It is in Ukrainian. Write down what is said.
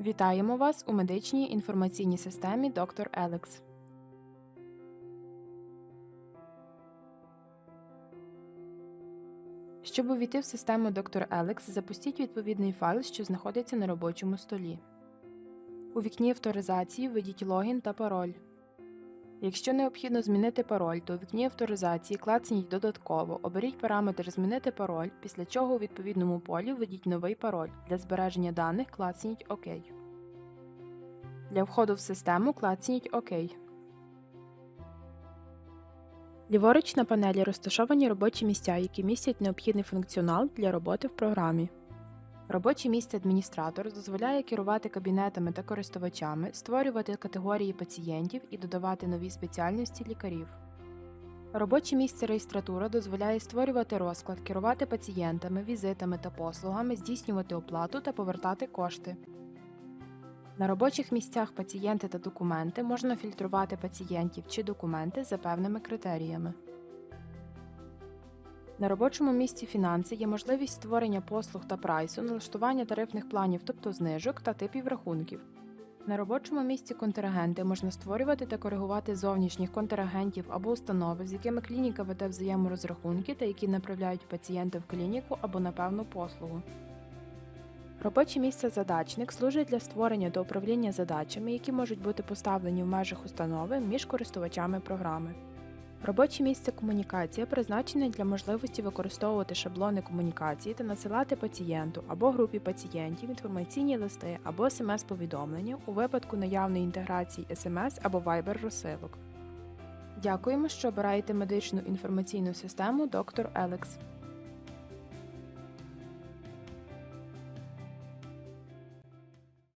Вітаємо вас у медичній інформаційній системі Доктор Елекс. Щоб увійти в систему Доктор Елекс, запустіть відповідний файл, що знаходиться на робочому столі. У вікні авторизації введіть логін та пароль. Якщо необхідно змінити пароль, то у вікні авторизації клацніть додатково, оберіть параметр Змінити пароль, після чого у відповідному полі введіть новий пароль. Для збереження даних клацніть ОК. Для входу в систему клацніть ОК. Ліворуч на панелі розташовані робочі місця, які містять необхідний функціонал для роботи в програмі. Робоче місце адміністратор дозволяє керувати кабінетами та користувачами, створювати категорії пацієнтів і додавати нові спеціальності лікарів. Робоче місце реєстратура дозволяє створювати розклад, керувати пацієнтами, візитами та послугами, здійснювати оплату та повертати кошти. На робочих місцях пацієнти та документи можна фільтрувати пацієнтів чи документи за певними критеріями. На робочому місці фінанси є можливість створення послуг та прайсу, налаштування тарифних планів, тобто знижок та типів рахунків. На робочому місці контрагенти можна створювати та коригувати зовнішніх контрагентів або установи, з якими клініка веде взаєморозрахунки та які направляють пацієнта в клініку або на певну послугу. Робоче місце задачник служить для створення та управління задачами, які можуть бути поставлені в межах установи між користувачами програми. Робоче місце комунікація призначене для можливості використовувати шаблони комунікації та надсилати пацієнту або групі пацієнтів інформаційні листи або смс-повідомлення у випадку наявної інтеграції смс або Viber розсилок. Дякуємо, що обираєте медичну інформаційну систему Доктор Елекс.